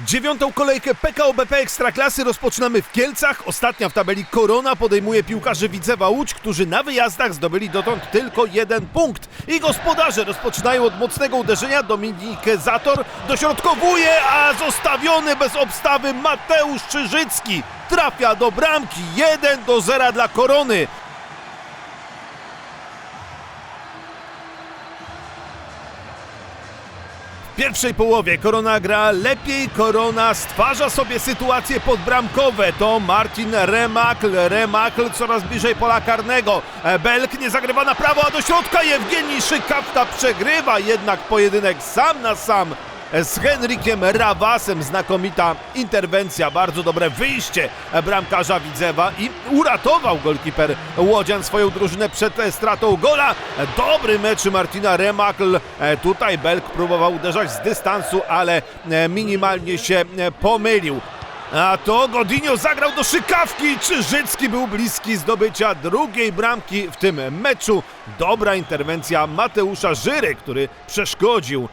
Dziewiątą kolejkę PKO BP Ekstraklasy rozpoczynamy w Kielcach. Ostatnia w tabeli Korona podejmuje piłkarzy Widzewa Łódź, którzy na wyjazdach zdobyli dotąd tylko jeden punkt. I gospodarze rozpoczynają od mocnego uderzenia. Dominik Zator dośrodkowuje, a zostawiony bez obstawy Mateusz Czyżycki trafia do bramki. 1 do 0 dla Korony. Pierwszej połowie Korona gra lepiej, Korona stwarza sobie sytuacje podbramkowe. To Martin Remakl, Remakl coraz bliżej pola karnego. E, Belk nie zagrywa na prawo, a do środka Jewgeni Szykawta przegrywa jednak pojedynek sam na sam z Henrykiem Rawasem. Znakomita interwencja, bardzo dobre wyjście bramkarza Widzewa i uratował golkiper Łodzian swoją drużynę przed stratą gola. Dobry mecz Martina Remakl. Tutaj Belk próbował uderzać z dystansu, ale minimalnie się pomylił. A to Godinio zagrał do szykawki. Czyżycki był bliski zdobycia drugiej bramki w tym meczu. Dobra interwencja Mateusza Żyry, który przeszkodził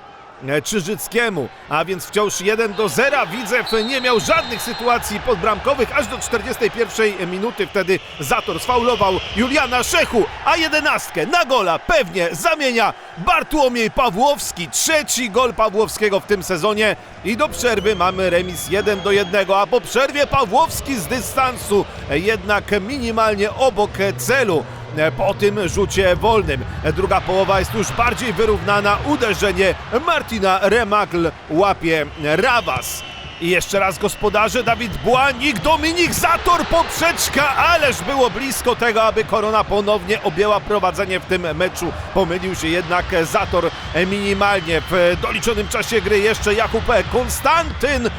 Czyżyckiemu, a więc wciąż 1 do 0. Widzew nie miał żadnych sytuacji podbramkowych aż do 41 minuty. Wtedy Zator sfaulował Juliana Szechu, a jedenastkę na gola pewnie zamienia Bartłomiej Pawłowski. Trzeci gol Pawłowskiego w tym sezonie i do przerwy mamy remis 1 do 1, a po przerwie Pawłowski z dystansu e, jednak minimalnie obok celu e, po tym rzucie wolnym. E, Druga połowa jest już bardziej wyrównana. Uderzenie Martina Remakl łapie Rawas. I jeszcze raz gospodarze, Dawid Błanik, Dominik Zator, poprzeczka, ależ było blisko tego, aby Korona ponownie objęła prowadzenie w tym meczu. Pomylił się jednak Zator minimalnie. W doliczonym czasie gry jeszcze Jakub Konstantyn.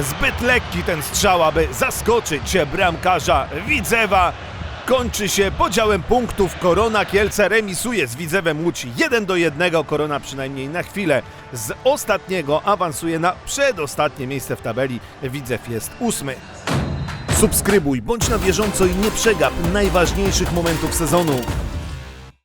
Zbyt lekki ten strzał, aby zaskoczyć bramkarza Widzewa. Kończy się podziałem punktów. Korona Kielce remisuje z Widzewem Łódź 1 do 1. Korona przynajmniej na chwilę z ostatniego awansuje na przedostatnie miejsce w tabeli. Widzew jest ósmy. Subskrybuj, bądź na bieżąco i nie przegap najważniejszych momentów sezonu.